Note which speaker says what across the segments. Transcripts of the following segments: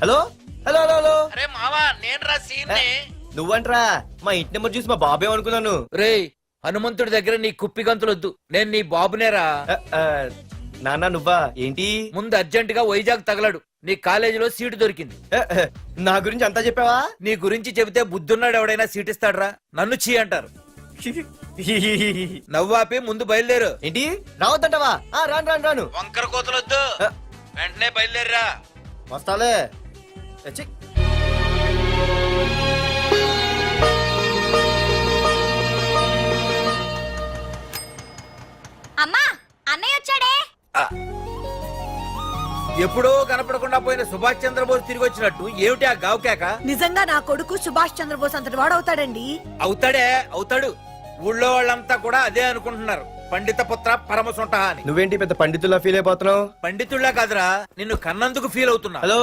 Speaker 1: Hello? Hello hello hello?
Speaker 2: అరే మావా నేను రా సీన్ని
Speaker 1: నువ్వంట్రా మా ఇంటి నెంబర్ చూసి మా బాబే అనుకున్నాను.
Speaker 2: రేయ్ హనుమంతుడి దగ్గర నీ కుప్పి గంతులొద్దు. నేను నీ బాబునేరా.
Speaker 1: నాన్న నువ్వా? ఏంటి?
Speaker 2: ముందు అర్జెంట్గా వైజాగ్ తగలడు. నీ కాలేజీలో సీటు దొరికింది.
Speaker 1: నా గురించి అంతా చెప్పావా?
Speaker 2: నీ గురించి చెబితే బుద్ధున్నాడు ఎవడైనా సీట్ ఇస్తాడ్రా నన్ను చీ అంటారు. నవ్వాపి ముందు బయలుదేరు.
Speaker 1: ఏంటి? రావద్దంటావా? ఆ, రాను రాను రాను.
Speaker 2: వంకర కోతలొద్దు. వెంటనే బయలుదేరరా.
Speaker 1: వస్తాలే. ఛీ.
Speaker 3: అమ్మా అన్నయ్య వచ్చాడే?
Speaker 2: ఎప్పుడో కనపడకుండా పోయిన సుభాష్ చంద్రబోస్ తిరిగి వచ్చినట్టు ఏమిటి ఆ గావుకేక
Speaker 4: నిజంగా నా కొడుకు సుభాష్ చంద్రబోస్ అంతటి వాడవుతాడండి?
Speaker 2: అవుతాడే అవుతాడు. ఊళ్ళో వాళ్ళంతా కూడా అదే అనుకుంటున్నారు. పండిత పుత్ర పరమ సొంట అని
Speaker 1: నువ్వేంటి పెద్ద పండితుల్లా ఫీల్ అయిపోతున్నావు?
Speaker 2: పండితుళ్ళ కాదురా నిన్ను కన్నందుకు ఫీల్ అవుతున్నా.
Speaker 1: హలో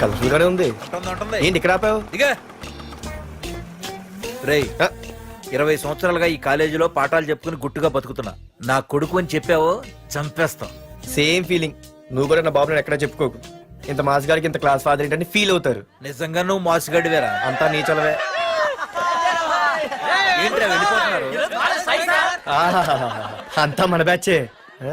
Speaker 1: కలర్ఫుల్ గానే ఉంది.
Speaker 2: ఉంటుంది, ఉంటుంది.
Speaker 1: ఏంటి ఇక్కడ ఆపావు?
Speaker 2: దిగా రేయ్
Speaker 1: ఆ,
Speaker 2: ఇరవై సంవత్సరాలుగా ఈ కాలేజీలో పాఠాలు చెప్పుకుని గుట్టుగా బతుకుతున్నా. నా కొడుకు అని చెప్పావో చంపేస్తాం.
Speaker 1: సేమ్ ఫీలింగ్ నువ్వు కూడా నా బాబు నేను ఎక్కడ చెప్పుకోకు. ఇంత మాస్ గారికి ఇంత క్లాస్ ఫాదర్ ఏంటని ఫీల్ అవుతారు.
Speaker 2: నిజంగా నువ్వు మోసగడివేరా
Speaker 1: అంతా నీ చలవే
Speaker 2: ఏంట్రా వెళ్ళిపోతున్నారు?
Speaker 1: ఆహాహాహా. అంతా మన బ్యాచే ఆ?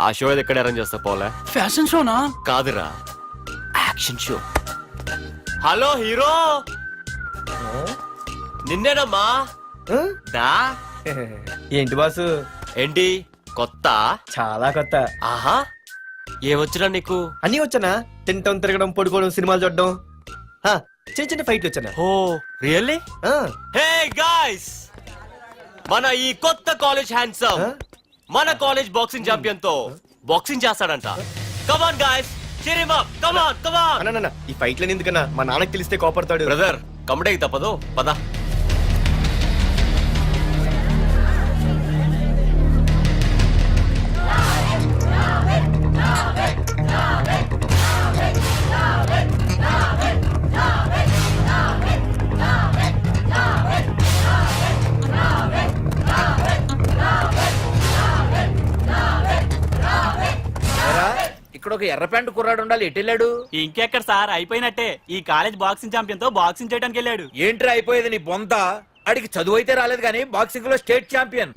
Speaker 5: ఆ షో ఏది ఎక్కడ అరేంజ్ చేస్తా పోలే.
Speaker 6: ఫ్యాషన్ షోనా
Speaker 5: కాదురా. యాక్షన్ షో హలో హీరో నిన్నేనమ్మా? దా
Speaker 1: ఏంటి బాసు?
Speaker 5: ఏంటి? కొత్త?
Speaker 1: చాలా కొత్త.
Speaker 5: ఆహా. ఏమొచ్చినా నీకు?
Speaker 1: అన్నీ వచ్చానా? తింటం తిరగడం పడుకోవడం సినిమాలు చూడడం. ఆ, చిన్న చిన్న ఫైట్లు వచ్చానా?
Speaker 5: ఓ రియల్లీ
Speaker 1: ఆ,
Speaker 5: హే గాయ్స్ మన ఈ కొత్త కాలేజ్ హ్యాండ్సమ్
Speaker 1: Huh?
Speaker 5: మన కాలేజ్ బాక్సింగ్ ఛాంపియన్తో బాక్సింగ్ చేస్తాడంట come on guys come on
Speaker 1: come on ఈ ఫైట్లని ఎందుకన్నా మా నాన్నకి తెలిస్తే కోపడతాడు.
Speaker 5: బ్రదర్ కమడేకి తప్పదు. పద.
Speaker 2: ఇక్కడ ఒక ఎర్ర ప్యాంటు కుర్రాడు ఉండాలి. ఎటు వెళ్ళాడు?
Speaker 6: ఇంకెక్కడ సార్? అయిపోయినట్టే. ఈ కాలేజ్ బాక్సింగ్ ఛాంపియన్తో బాక్సింగ్ చేయడానికి వెళ్ళాడు.
Speaker 2: ఏంట్రా అయిపోయేది నీ బొంత? అడిగి చదువు అయితే రాలేదు కానీ బాక్సింగ్లో state champion.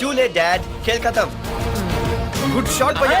Speaker 1: Too late dad Khel ఖతం గుడ్ షాట్ భయ్యా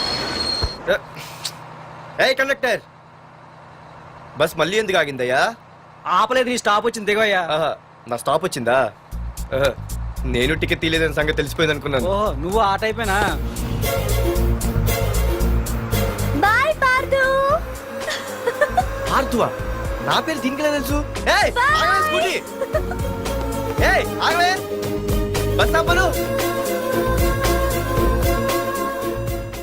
Speaker 1: ఏ కండక్టర్. బస్ మళ్ళీ ఎందుకు ఆగిందయ్యా?
Speaker 7: ఆపలేదు నీ స్టాప్ వచ్చింది దిగవయ్యా.
Speaker 1: ఆహా, నా స్టాప్ వచ్చిందా? ఆహా, నేను టికెట్ తీయలేదని సంగతి తెలిసిపోయింది అనుకున్నాను.
Speaker 7: ఓహో నువ్వు ఆ టైపేనా
Speaker 3: బాయ్ పార్దు.
Speaker 1: ఆర్తువా నా పేరు దీనికి తెలుసు? ఏయ్, ఆగవే స్కూటీ. ఏయ్, ఆగవే. బస్ ఆపను.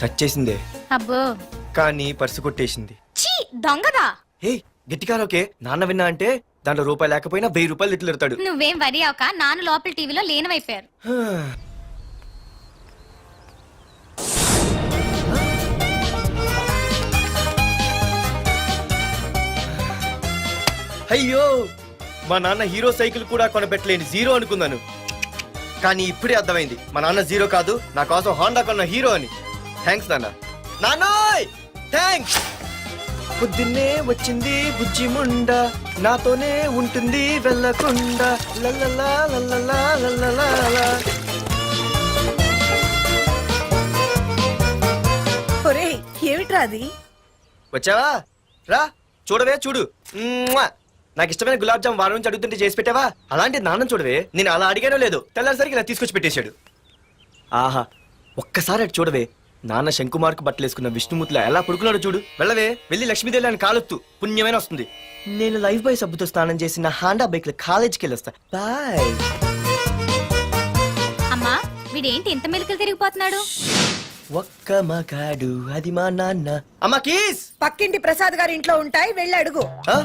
Speaker 1: టచ్ చేసిందే.
Speaker 3: అబ్బో.
Speaker 1: కానీ పర్సు కొట్టేసింది.
Speaker 3: చీ దొంగదా
Speaker 1: హే గట్టిగా ఓకే నాన్న విన్నా అంటే దాంట్లో రూపాయి లేకపోయినా వెయ్యి రూపాయలు ఇట్లు ఎడతాడు
Speaker 3: నువ్వేం వరి అవక నాన్న లోపల టీవీలో లేనవైపోయారు
Speaker 1: అయ్యో మా నాన్న హీరో సైకిల్ కూడా కొనపెట్టలేని జీరో అనుకున్నాను. కానీ ఇప్పుడే అర్థమైంది. మా నాన్న జీరో కాదు నా కోసం హోండా కొన్న హీరో అని. థ్యాంక్స్ నాన్న. నాన్నోయ్! థ్యాంక్స్ పొద్దున్నే వచ్చింది బుజ్జి ముండ. నాతోనే ఉంటుంది వెళ్ళకుండా. లల్లలా లల్లలా లల్లలా
Speaker 4: ఒరే ఏమిట్రా అది?
Speaker 1: వచ్చావా? రా చూడవే చూడు! నాకు ఇష్టమైన గులాబ్ జామ్ వారం నుంచి అడుగుతుంటే చేసి పెట్టావా? అలాంటి నాన్న చూడవే. నేను అలా అడిగానో లేదో తెల్లారిసరికి ఇలా తీసుకొచ్చి పెట్టేశాడు. ఆహా ఒక్కసారి అటు చూడవే. నాన్న శంకుమార్కు బట్టలేసుకున్న విష్ణుమూర్తిలో ఎలా పడుకున్నాడు చూడు. వెళ్ళవే వెళ్ళి లక్ష్మీదేవి అని కాలొత్తు. పుణ్యమైన వస్తుంది. నేను లైఫ్ బాయ్ సబ్బుతో స్నానం చేసి నా హాండా బైక్లో కాలేజీకి వెళ్ళొస్తా. బాయ్.
Speaker 3: అమ్మా వీడేంటి ఇంత మెలికలు తిరిగిపోతున్నాడు?
Speaker 1: ఒక్క మగాడు అది మా నాన్న. అమ్మా కీస్!
Speaker 4: పక్కింటి ప్రసాద్ గారి ఇంట్లో ఉంటాయి వెళ్ళి అడుగు.
Speaker 1: ఆ?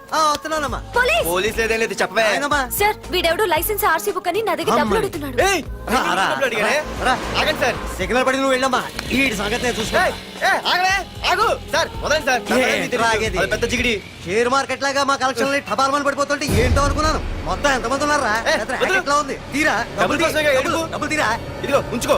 Speaker 8: వస్తున్నానమ్మా.
Speaker 9: పోలీస్!
Speaker 1: పోలీస్ లేదేం లేదు చెప్పవే.
Speaker 8: ఆయనమ్మా.
Speaker 9: సార్ వీడెవడో లైసెన్స్ ఆర్సీ బుక్ అని నా దగ్గర డబ్బులు
Speaker 8: అమ్మని.
Speaker 9: అడుగుతున్నాడు.
Speaker 1: ఏయ్,
Speaker 8: రా,
Speaker 1: నేను
Speaker 8: రా,
Speaker 1: డబ్బులు అడిగానే?
Speaker 8: రా.
Speaker 1: ఆగండి సార్.
Speaker 8: సిగ్నల్ పడి నువ్వు వెళ్ళమ్మా. ఈ సంగతి నేను చూసుకో
Speaker 1: ఏయ్, ఏ, ఆగవే ఆగు. సార్ వదండి సార్. నా
Speaker 8: ఏ,
Speaker 1: పని మీకు తెలుసు.
Speaker 8: ఆగేది?
Speaker 1: అది పెద్ద జిగిడి.
Speaker 8: షేర్ మార్కెట్ లాగా మా కలెక్షన్ టపాల్మని పడిపోతుంటే ఏంటో అనుకున్నాను. మొత్తం ఎంతమంది ఉన్నారా
Speaker 1: ఏ, వదిలు.
Speaker 8: ఉంది. తీరా.
Speaker 1: డబ్బులు
Speaker 8: తీ.
Speaker 1: కోసమేగా
Speaker 8: డబ్బులు,
Speaker 1: ఏడుపు.
Speaker 8: డబ్బులు తీరా?
Speaker 1: ఇదిగో ఉంచుకో.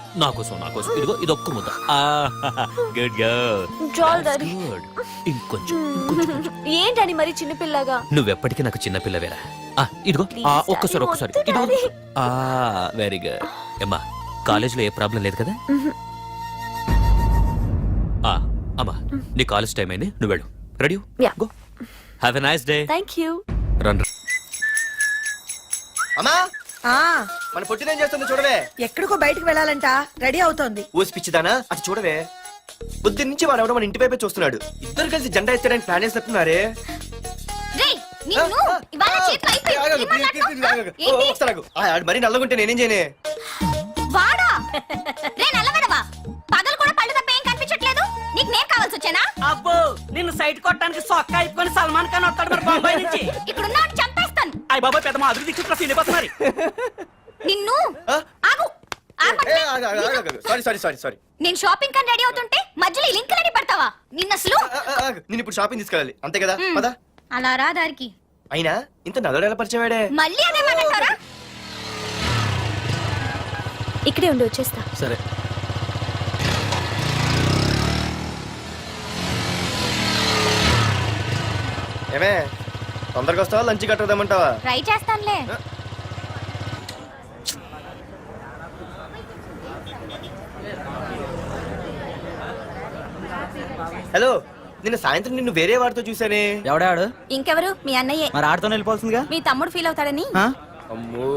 Speaker 5: నా కోసం నా కోసం. ఇదిగో ఇది ఒక్క ముద్ద గుడ్ గర్ల్. గుడ్ ఇంకొంచెం ఇంకొంచెం
Speaker 9: ఏంటని మరి చిన్నపిల్లగా
Speaker 5: నువ్వెప్పటికీ నాకు చిన్న పిల్లవేరా? ఆ, ఇదిగో ఆ, ఒక్కసారి ఒక్కసారి. ఇదిగో ఆ వెరీ గుడ్ అమ్మా కాలేజీలో ఏ ప్రాబ్లం లేదు కదా? ఆ, అమ్మా నీ కాలేజ్ టైం అయింది నువ్వు వెళ్ళు. Ready
Speaker 9: Yeah.
Speaker 5: Go have a nice day
Speaker 9: thank you
Speaker 5: run
Speaker 1: అమ్మా
Speaker 4: ఆ.
Speaker 1: మన పొట్టినేం చేస్తుంది చూడవే.
Speaker 4: ఎక్కడికో బయటకు వెళ్ళాలంట. రెడీ అవుతోంది.
Speaker 1: ఊసి పిచ్చిదానా? అటు చూడవే. బుద్ధి నుంచి వాడు ఎవడో మన ఇంటి వైపే చూస్తున్నాడు. ఇద్దరు కలిసి జెండా ఎత్తడానికి ప్లాన్?
Speaker 3: ఏంటి?
Speaker 1: మరి నల్లగుంటే నేనేం చేయనే?
Speaker 3: వాడా? రే నల్లవడవా? పగలు కూడా పళ్ళు తప్ప ఏం కనిపించట్లేదు? నీకు నేను కావాల్సి వచ్చానా?
Speaker 6: అబ్బో నిన్ను సైట్ కొట్టడానికి సొక్క అయిపోయి సల్మాన్ ఖాన్ వస్తాడు మరి బొంబాయి నుంచి.
Speaker 3: ఇక్కడ ఉన్నాడు
Speaker 6: అయ్య బాబాయ్ పెద్ద మాధురి దీక్షితులు ఫీల్ అయిపోతున్నారు
Speaker 3: నిన్ను? ఆగు. ఆగు.
Speaker 1: సారీ సారీ సారీ సారీ
Speaker 3: నేను షాపింగ్ కని రెడీ అవుతుంటే మధ్యలో ఈ లింక్ రెడీ పడతావా? నిన్న అసలు?
Speaker 1: నేను ఇప్పుడు షాపింగ్ తీసుకెళ్ళాలి. అంతే కదా?
Speaker 3: మ్.
Speaker 1: పదా.
Speaker 3: అలా రా దారికి.
Speaker 1: అయినా ఇంత నల్లడు ఎలా పరిచయం వాడే
Speaker 3: మళ్ళీ అదే మాట్లాడతారా
Speaker 9: ఇక్కడే ఉండి వచ్చేస్తా.
Speaker 1: సరే. ఏమే? తొందరగా వస్తావా లంచ్ కట్టదామంటావా
Speaker 3: ట్రై చేస్తానులే
Speaker 1: హలో నిన్న సాయంత్రం నిన్ను వేరే వాడితో చూసానే
Speaker 6: ఎవడాడు
Speaker 3: ఇంకెవరు మీ అన్నయ్యే
Speaker 6: మరి ఆడుతో వెళ్ళిపోవాల్సిందిగా
Speaker 3: మీ తమ్ముడు ఫీల్ అవుతాడని?
Speaker 1: అమ్మో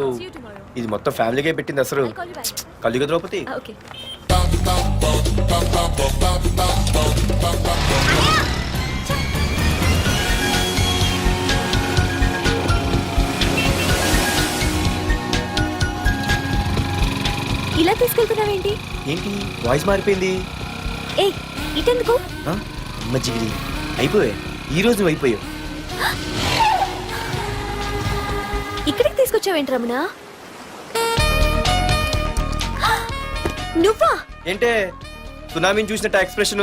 Speaker 1: ఇది మొత్తం ఫ్యామిలీకే పెట్టింది అసలు కలియుగ ద్రౌపది
Speaker 9: ఓకే ఇలా తీసుకెళ్తున్నావేంటి?
Speaker 1: ఏంటి? వాయిస్ మారిపోయింది.
Speaker 9: ఏ ఇటెందుకు?
Speaker 1: అమ్మ జిగిరి అయిపోయా. ఈ రోజు నువ్వు అయిపోయావు.
Speaker 9: ఇక్కడికి తీసుకొచ్చావేంటి రమణ? నువ్వా?
Speaker 1: ఏంటే? సునామీని చూసినట్టు ఎక్స్ప్రెషన్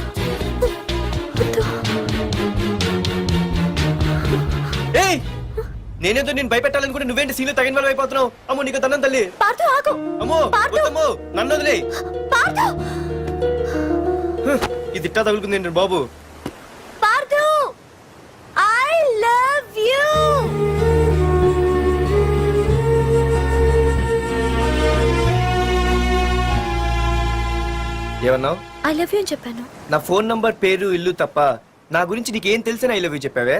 Speaker 1: నేనేదో నేను భయపెట్టాలనుకుంటే నువ్వేంటి సీన్లో తగిన వాళ్ళు అయిపోతున్నావు? అమ్మో నీకు దండం తల్లి.
Speaker 9: ఆగు.
Speaker 1: అమ్మో వద్దమ్మో నన్ను వదిలే. ఇది ఇట్టా తగులుకుంది ఏంటి బాబు?
Speaker 9: ఐ లవ్ యూ
Speaker 1: ఏమన్నావు?
Speaker 9: ఐ లవ్ యూ అని చెప్పాను.
Speaker 1: నా ఫోన్ నంబర్ పేరు ఇల్లు తప్ప నా గురించి నీకేం తెలిసిన ఐ లవ్ యూ చెప్పావే?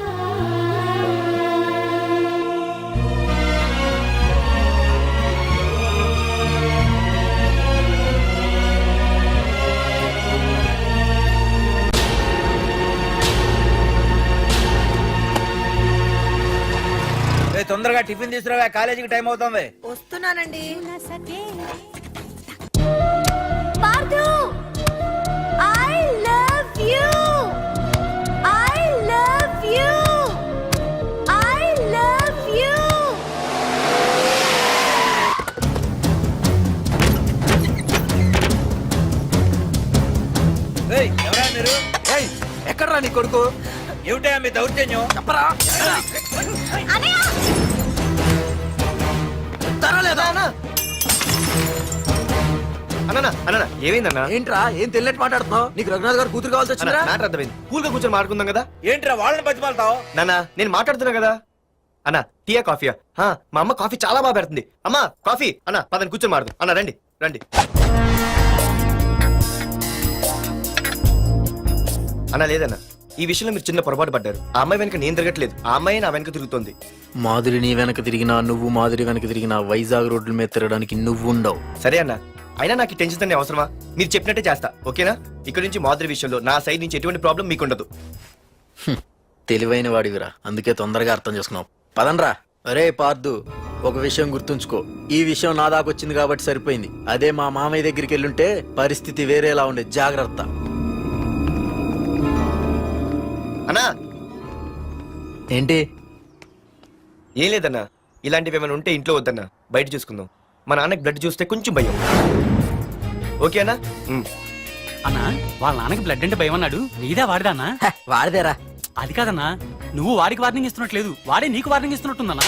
Speaker 2: Tiffin తీసుకురా కాలేజీకి టైం అవుతుంది.
Speaker 4: వస్తున్నానండి.
Speaker 9: Pardhu I love you I love you I love you
Speaker 2: రేయ్ ఎవరా మీరు?
Speaker 6: ఎక్కడ్రా నీ కొడుకు?
Speaker 2: ఏమిటా మీ దౌర్జన్యం?
Speaker 6: చెప్పరా?
Speaker 1: అన్న అన్న ఏమైందన్నా?
Speaker 6: ఏంట్రా ఏం తెలియట్టు మాట్లాడుతున్నావు? నీకు రఘునాథ్ గారు కూతురు కావాల్సి
Speaker 1: అన్న
Speaker 6: వచ్చిందా
Speaker 1: మ్యాటర్ అర్థమైంది. కూల్గా కూర్చొని మాట్లాడుకుందాం కదా?
Speaker 2: ఏంట్రా వాళ్ళని బతిమాలతావు?
Speaker 1: నాన్న నేను మాట్లాడుతున్నా కదా? అన్న టీయా కాఫీయా? హా, మా అమ్మ కాఫీ చాలా బాగా పెడుతుంది. అమ్మా కాఫీ. అన్న పదని కూర్చొని మాడదు అన్న రండి రండి. అన్న లేదన్న. ఈ విషయంలో మీరు చిన్న పొరపాటు పడ్డారు. ఆ అమ్మాయి వెనక నేను తిరగట్లేదు. ఆ అమ్మాయి నా వెనక తిరుగుతోంది.
Speaker 10: మాధురి నీ వెనక తిరిగినా నువ్వు మాధురి వెనక తిరిగినా వైజాగ్ రోడ్ల మీద తిరగడానికి నువ్వు ఉండవు.
Speaker 1: సరే అన్న. అయినా నాకు టెన్షన్ అనే అవసరమా? మీరు చెప్పినట్టే చేస్తా ఓకేనా? ఇక్కడ నుంచి మాధురి విషయంలో నా సైడ్ నుంచి ఎటువంటి ప్రాబ్లం మీకు ఉండదు
Speaker 10: తెలివైన వాడివిరా. అందుకే తొందరగా అర్థం చేసుకున్నావు. పదండ్రా. అరే పార్దు ఒక విషయం గుర్తుంచుకో. ఈ విషయం నా దాకా వచ్చింది కాబట్టి సరిపోయింది. అదే మా మామయ్య దగ్గరికి వెళ్ళుంటే పరిస్థితి వేరేలా ఉండే. జాగ్రత్త.
Speaker 1: అన్నా!
Speaker 10: ఏంటి?
Speaker 1: ఏం లేదన్నా. ఇలాంటివి ఏమైనా ఉంటే ఇంట్లో వద్దన్నా. బయట చూసుకుందాం. మా నాన్నకి బ్లడ్ చూస్తే కొంచెం భయం. ఓకేనా.
Speaker 7: అన్నా? వాళ్ళ నాన్నకి బ్లడ్ అంటే భయం అన్నాడు. నీదా వాడిదానా
Speaker 6: వాడదేరా.
Speaker 7: అది కాదన్నా నువ్వు వాడికి వార్నింగ్ ఇస్తున్నట్లేదు వాడే నీకు వార్నింగ్ ఇస్తున్నట్టుందన్నా